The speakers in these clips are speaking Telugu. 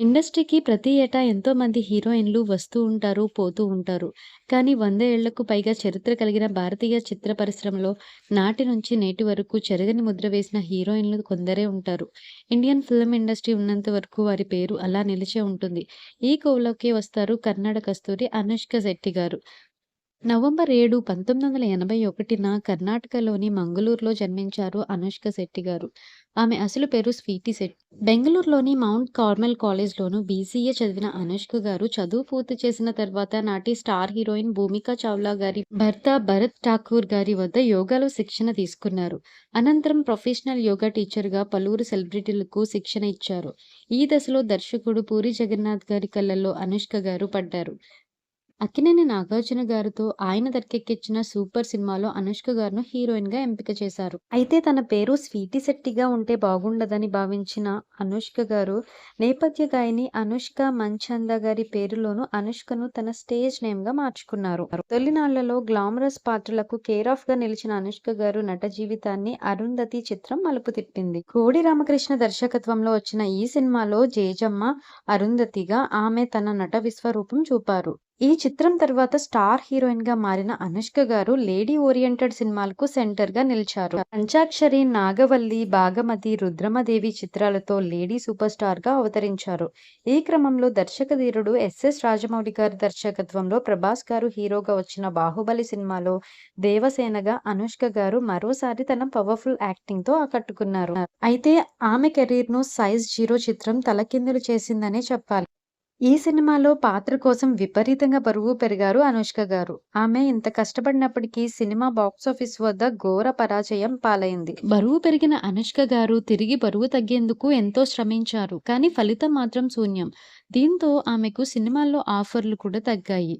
ఇండస్ట్రీకి ప్రతి ఏటా ఎంతో మంది హీరోయిన్‌లు వస్తూ ఉంటారు, పోతూ ఉంటారు. కానీ వంద ఏళ్ళకు పైగా చరిత్ర కలిగిన భారతీయ చిత్ర పరిశ్రమలో నాటి నుంచి నేటి వరకు చెరగని ముద్ర వేసిన హీరోయిన్‌లు కొందరే ఉంటారు. ఇండియన్ ఫిల్మ్ ఇండస్ట్రీ ఉన్నంత వరకు వారి పేరు అలా నిలిచే ఉంటుంది. ఈ కోవలోకి వస్తారు కన్నడ కస్తూరి అనుష్క శెట్టి గారు. నవంబర్ ఏడు, 1981న కర్ణాటకలోని మంగళూరులో జన్మించారు అనుష్క శెట్టి గారు. ఆమె అసలు పేరు స్వీటీ శెట్టి. బెంగళూరులోని మౌంట్ కార్మెల్ కాలేజ్‌లోనూ బీసీఏ చదివిన అనుష్క గారు చదువు పూర్తి చేసిన తర్వాత నాటి స్టార్ హీరోయిన్ భూమికా చావ్లా గారి భర్త భరత్ ఠాకూర్ గారి వద్ద యోగాలో శిక్షణ తీసుకున్నారు. అనంతరం ప్రొఫెషనల్ యోగా టీచర్‌గా పలువురు సెలబ్రిటీలకు శిక్షణ ఇచ్చారు. ఈ దశలో దర్శకుడు పూరి జగన్నాథ్ గారి కళ్ళల్లో అనుష్క గారు పడ్డారు. అక్కినేని నాగార్జున గారితో ఆయన తెరకెక్కించిన 'సూపర్' సినిమాలో అనుష్క గారిను హీరోయిన్‌గా ఎంపిక చేశారు. అయితే తన పేరు స్వీటీ శెట్టిగా ఉంటే బాగుండదని భావించిన అనుష్క గారు నేపథ్య గాయని అనుష్క మంచంద గారి పేరులోనూ అనుష్కను తన స్టేజ్ నేమ్గా మార్చుకున్నారు. తొలినాళ్ళలో గ్లామరస్ పాత్రలకు కేర్ ఆఫ్గా నిలిచిన అనుష్క గారు నట జీవితాన్ని 'అరుంధతి' చిత్రం మలుపు తిప్పింది. కోడి రామకృష్ణ దర్శకత్వంలో వచ్చిన ఈ సినిమాలో జేజమ్మ అరుంధతిగా ఆమె తన నట విశ్వరూపం చూపారు. ఈ చిత్రం తర్వాత స్టార్ హీరోయిన్గా మారిన అనుష్క గారు లేడీ ఓరియెంటెడ్ సినిమాలకు సెంటర్గా నిలిచారు. పంచాక్షరి, నాగవల్లి, భాగమతి, రుద్రమదేవి చిత్రాలతో లేడీ సూపర్ స్టార్గా అవతరించారు. ఈ క్రమంలో దర్శకధీరుడు ఎస్ఎస్ రాజమౌళి గారి దర్శకత్వంలో ప్రభాస్ గారు హీరోగా వచ్చిన 'బాహుబలి' సినిమాలో దేవసేనగా అనుష్క గారు మరోసారి తన పవర్ఫుల్ యాక్టింగ్తో ఆకట్టుకున్నారు. అయితే ఆమె కెరీర్ను 'సైజ్ జీరో' చిత్రం తలకిందులు చేసిందనే చెప్పాలి. ఈ సినిమాలో పాత్ర కోసం విపరీతంగా బరువు పెరిగారు అనుష్క గారు. ఆమె ఇంత కష్టపడినప్పటికీ సినిమా బాక్సాఫీస్ వద్ద ఘోర పరాజయం పాలైంది. బరువు పెరిగిన అనుష్క గారు తిరిగి బరువు తగ్గేందుకు ఎంతో శ్రమించారు. కానీ ఫలితం మాత్రం శూన్యం. దీంతో ఆమెకు సినిమాల్లో ఆఫర్లు కూడా తగ్గాయి.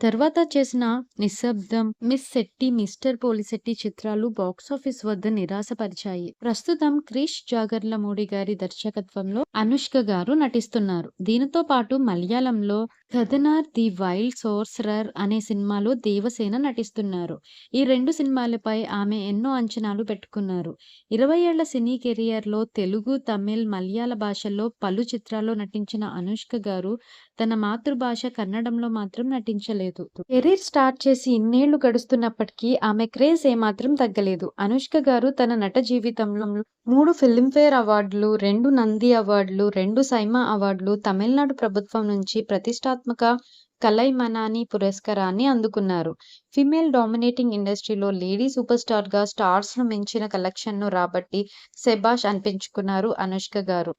తర్వాత చేసిన 'నిశ్శబ్దం', 'మిస్ శెట్టి', 'మిస్టర్ పోలిశెట్టి' చిత్రాలు బాక్సాఫీస్ వద్ద నిరాశపరిచాయి. ప్రస్తుతం క్రిష్ జాగర్లమూడి గారి దర్శకత్వంలో అనుష్క గారు నటిస్తున్నారు. దీనితో పాటు మలయాళంలో 'కథనార్ ది వైల్డ్ సోర్సరర్' అనే సినిమాలో దేవసేన నటిస్తున్నారు. ఈ రెండు సినిమాలపై ఆమె ఎన్నో అంచనాలు పెట్టుకున్నారు. ఇరవై ఏళ్ళ సినీ కెరియర్లో తెలుగు, తమిళ్, మలయాళ భాషల్లో పలు చిత్రాల్లో నటించిన అనుష్క గారు తన మాతృభాష కన్నడంలో మాత్రం నటించలేదు. కెరీర్ స్టార్ట్ చేసి ఇన్నేళ్ళు గడుస్తున్నప్పటికీ ఆమె క్రేజ్ ఏమాత్రం తగ్గలేదు. అనుష్క గారు తన నట జీవితంలో మూడు ఫిల్మ్‌ఫేర్ అవార్డులు, రెండు నంది అవార్డులు, రెండు సైమా అవార్డులు, తమిళనాడు ప్రభుత్వం నుంచి ప్రతిష్టాత్మక కలైమనాని పురస్కారాన్ని అందుకున్నారు. ఫిమేల్ డామినేటింగ్ ఇండస్ట్రీలో లేడీ సూపర్ స్టార్‌గా స్టార్స్‌ను మించిన కలెక్షన్‌ను రాబట్టి సెబాష్ అనిపించుకున్నారు అనుష్క గారు.